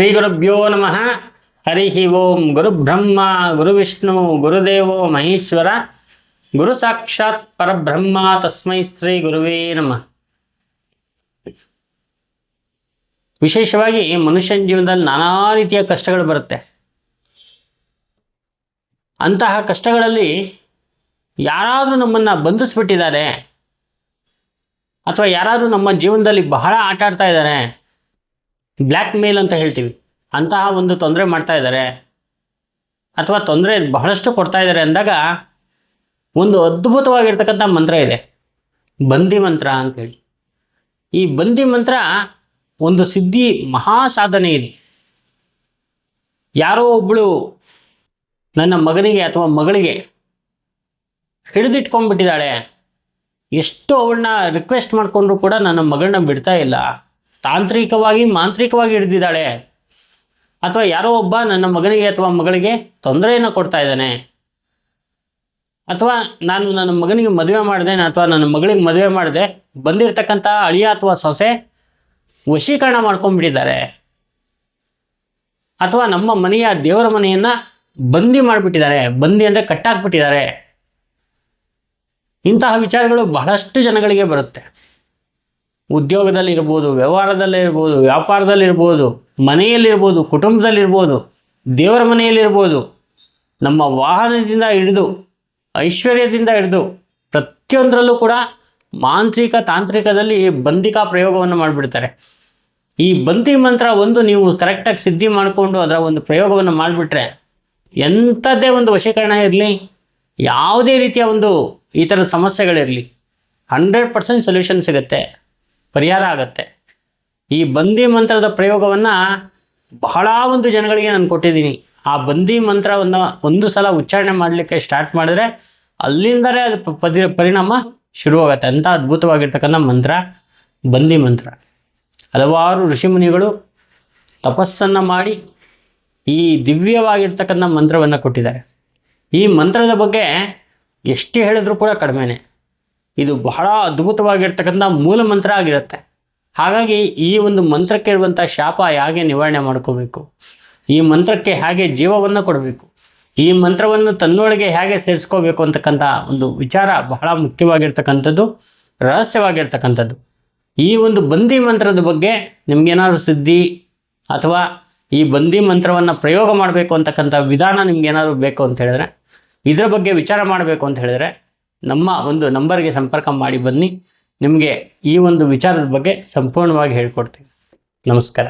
ಶ್ರೀ ಗುರುಭ್ಯೋ ನಮಃ. ಹರಿ ಓಂ ಗುರುಬ್ರಹ್ಮ, ಗುರುವಿಷ್ಣು ಗುರು ವಿಷ್ಣು ಗುರುದೇವೋ ಮಹೇಶ್ವರ. ಗುರು ಸಾಕ್ಷಾತ್ ಪರಬ್ರಹ್ಮ, ತಸ್ಮೈ ಶ್ರೀ ಗುರುವೇ ನಮಃ. ವಿಶೇಷವಾಗಿ ಮನುಷ್ಯನ ಜೀವನದಲ್ಲಿ ನಾನಾ ರೀತಿಯ ಕಷ್ಟಗಳು ಬರುತ್ತೆ. ಅಂತಹ ಕಷ್ಟಗಳಲ್ಲಿ ಯಾರಾದರೂ ನಮ್ಮನ್ನು ಬಂಧಿಸ್ಬಿಟ್ಟಿದ್ದಾರೆ. ಅಥವಾ ಯಾರಾದರೂ ನಮ್ಮ ಜೀವನದಲ್ಲಿ ಬಹಳ ಆಟ ಆಡ್ತಾ ಇದ್ದಾರೆ. ಬ್ಲ್ಯಾಕ್ ಮೇಲ್ ಅಂತ ಹೇಳ್ತೀವಿ. ಅಂತಹ ಒಂದು ತೊಂದರೆ ಮಾಡ್ತಾ ಇದ್ದಾರೆ. ಅಥವಾ ತೊಂದರೆ ಬಹಳಷ್ಟು ಕೊಡ್ತಾ ಇದ್ದಾರೆ ಅಂದಾಗ ಒಂದು ಅದ್ಭುತವಾಗಿರ್ತಕ್ಕಂಥ ಮಂತ್ರ ಇದೆ. ಬಂದಿ ಮಂತ್ರ ಅಂಥೇಳಿ ಈ ಬಂದಿ ಮಂತ್ರ ಒಂದು ಸಿದ್ಧಿ ಮಹಾ ಸಾಧನೆ ಇದೆ. ಯಾರೋ ಒಬ್ಬಳು ನನ್ನ ಮಗನಿಗೆ ಅಥವಾ ಮಗಳಿಗೆ ಹಿಡಿದಿಟ್ಕೊಂಡ್ಬಿಟ್ಟಿದ್ದಾಳೆ. ಎಷ್ಟು ಅವಳನ್ನ ರಿಕ್ವೆಸ್ಟ್ ಮಾಡಿಕೊಂಡ್ರು ಕೂಡ ನನ್ನ ಮಗಳನ್ನ ಬಿಡ್ತಾ ಇಲ್ಲ. ತಾಂತ್ರಿಕವಾಗಿ, ಮಾಂತ್ರಿಕವಾಗಿ ಹಿಡಿದಿದ್ದಾಳೆ. ಅಥವಾ ಯಾರೋ ಒಬ್ಬ ನನ್ನ ಮಗನಿಗೆ ಅಥವಾ ಮಗಳಿಗೆ ತೊಂದರೆಯನ್ನು ಕೊಡ್ತಾ ಇದ್ದಾನೆ. ಅಥವಾ ನಾನು ನನ್ನ ಮಗನಿಗೆ ಮದುವೆ ಮಾಡಿದೆ, ಅಥವಾ ನನ್ನ ಮಗಳಿಗೆ ಮದುವೆ ಮಾಡಿದೆ, ಬಂದಿರತಕ್ಕಂಥ ಅಳಿಯ ಅಥವಾ ಸೊಸೆ ವಶೀಕರಣ ಮಾಡ್ಕೊಂಡ್ಬಿಟ್ಟಿದ್ದಾರೆ. ಅಥವಾ ನಮ್ಮ ಮನೆಯ ದೇವರ ಮನೆಯನ್ನು ಬಂದಿ ಮಾಡಿಬಿಟ್ಟಿದ್ದಾರೆ. ಬಂದಿ ಅಂದರೆ ಕಟ್ಟಾಕ್ಬಿಟ್ಟಿದ್ದಾರೆ. ಇಂತಹ ವಿಚಾರಗಳು ಬಹಳಷ್ಟು ಜನಗಳಿಗೆ ಬರುತ್ತೆ. ಉದ್ಯೋಗದಲ್ಲಿರ್ಬೋದು, ವ್ಯವಹಾರದಲ್ಲಿರ್ಬೋದು, ವ್ಯಾಪಾರದಲ್ಲಿರ್ಬೋದು, ಮನೆಯಲ್ಲಿರ್ಬೋದು, ಕುಟುಂಬದಲ್ಲಿರ್ಬೋದು, ದೇವರ ಮನೆಯಲ್ಲಿರ್ಬೋದು, ನಮ್ಮ ವಾಹನದಿಂದ ಹಿಡಿದು, ಐಶ್ವರ್ಯದಿಂದ ಹಿಡಿದು ಪ್ರತಿಯೊಂದರಲ್ಲೂ ಕೂಡ ಮಾಂತ್ರಿಕ ತಾಂತ್ರಿಕದಲ್ಲಿ ಬಂಧಿಕಾ ಪ್ರಯೋಗವನ್ನು ಮಾಡಿಬಿಡ್ತಾರೆ. ಈ ಬಂತಿ ಮಂತ್ರ ಒಂದು ನೀವು ಕರೆಕ್ಟಾಗಿ ಸಿದ್ಧಿ ಮಾಡಿಕೊಂಡು ಅದರ ಒಂದು ಪ್ರಯೋಗವನ್ನು ಮಾಡಿಬಿಟ್ರೆ ಎಂಥದ್ದೇ ಒಂದು ವಶೀಕರಣ ಇರಲಿ, ಯಾವುದೇ ರೀತಿಯ ಒಂದು ಈ ಥರದ ಸಮಸ್ಯೆಗಳಿರಲಿ, ಹಂಡ್ರೆಡ್ ಪರ್ಸೆಂಟ್ ಸೊಲ್ಯೂಷನ್ ಸಿಗುತ್ತೆ. ಪರಿಹಾರ ಆಗುತ್ತೆ. ಈ ಬಂದಿ ಮಂತ್ರದ ಪ್ರಯೋಗವನ್ನು ಬಹಳ ಒಂದು ಜನಗಳಿಗೆ ನಾನು ಕೊಟ್ಟಿದ್ದೀನಿ. ಆ ಬಂದಿ ಮಂತ್ರವನ್ನು ಒಂದು ಸಲ ಉಚ್ಚಾರಣೆ ಮಾಡಲಿಕ್ಕೆ ಸ್ಟಾರ್ಟ್ ಮಾಡಿದ್ರೆ ಅಲ್ಲಿಂದಲೇ ಅದು ಪದಿ, ಪರಿಣಾಮ ಶುರುವಾಗುತ್ತೆ. ಅಂಥ ಅದ್ಭುತವಾಗಿರ್ತಕ್ಕಂಥ ಮಂತ್ರ, ಬಂದಿ ಮಂತ್ರ. ಹಲವಾರು ಋಷಿಮುನಿಗಳು ತಪಸ್ಸನ್ನು ಮಾಡಿ ಈ ದಿವ್ಯವಾಗಿರ್ತಕ್ಕಂಥ ಮಂತ್ರವನ್ನು ಕೊಟ್ಟಿದ್ದಾರೆ. ಈ ಮಂತ್ರದ ಬಗ್ಗೆ ಎಷ್ಟು ಹೇಳಿದ್ರೂ ಕೂಡ ಕಡಿಮೆನೆ. ಇದು ಬಹಳ ಅದ್ಭುತವಾಗಿರ್ತಕ್ಕಂಥ ಮೂಲ ಮಂತ್ರ ಆಗಿರುತ್ತೆ. ಹಾಗಾಗಿ ಈ ಒಂದು ಮಂತ್ರಕ್ಕೆ ಇರುವಂಥ ಶಾಪ ಹೇಗೆ ನಿವಾರಣೆ ಮಾಡ್ಕೋಬೇಕು? ಈ ಮಂತ್ರಕ್ಕೆ ಹೇಗೆ ಜೀವವನ್ನು ಕೊಡಬೇಕು? ಈ ಮಂತ್ರವನ್ನು ತನ್ನೊಳಗೆ ಹೇಗೆ ಸೇರಿಸ್ಕೋಬೇಕು ಅಂತಕ್ಕಂಥ ಒಂದು ವಿಚಾರ ಬಹಳ ಮುಖ್ಯವಾಗಿರ್ತಕ್ಕಂಥದ್ದು, ರಹಸ್ಯವಾಗಿರ್ತಕ್ಕಂಥದ್ದು. ಈ ಒಂದು ಬಂದಿ ಮಂತ್ರದ ಬಗ್ಗೆ ನಿಮ್ಗೇನಾದ್ರು ಸುದ್ದಿ ಅಥವಾ ಈ ಬಂದಿ ಮಂತ್ರವನ್ನು ಪ್ರಯೋಗ ಮಾಡಬೇಕು ಅಂತಕ್ಕಂಥ ವಿಧಾನ ನಿಮ್ಗೇನಾದ್ರು ಬೇಕು ಅಂತ ಹೇಳಿದ್ರೆ, ಇದರ ಬಗ್ಗೆ ವಿಚಾರ ಮಾಡಬೇಕು ಅಂತ ಹೇಳಿದ್ರೆ ನಮ್ಮ ಒಂದು ನಂಬರ್ಗೆ ಸಂಪರ್ಕ ಮಾಡಿ ಬನ್ನಿ. ನಿಮಗೆ ಈ ಒಂದು ವಿಚಾರದ ಬಗ್ಗೆ ಸಂಪೂರ್ಣವಾಗಿ ಹೇಳ್ಕೊಡ್ತೀನಿ. ನಮಸ್ಕಾರ.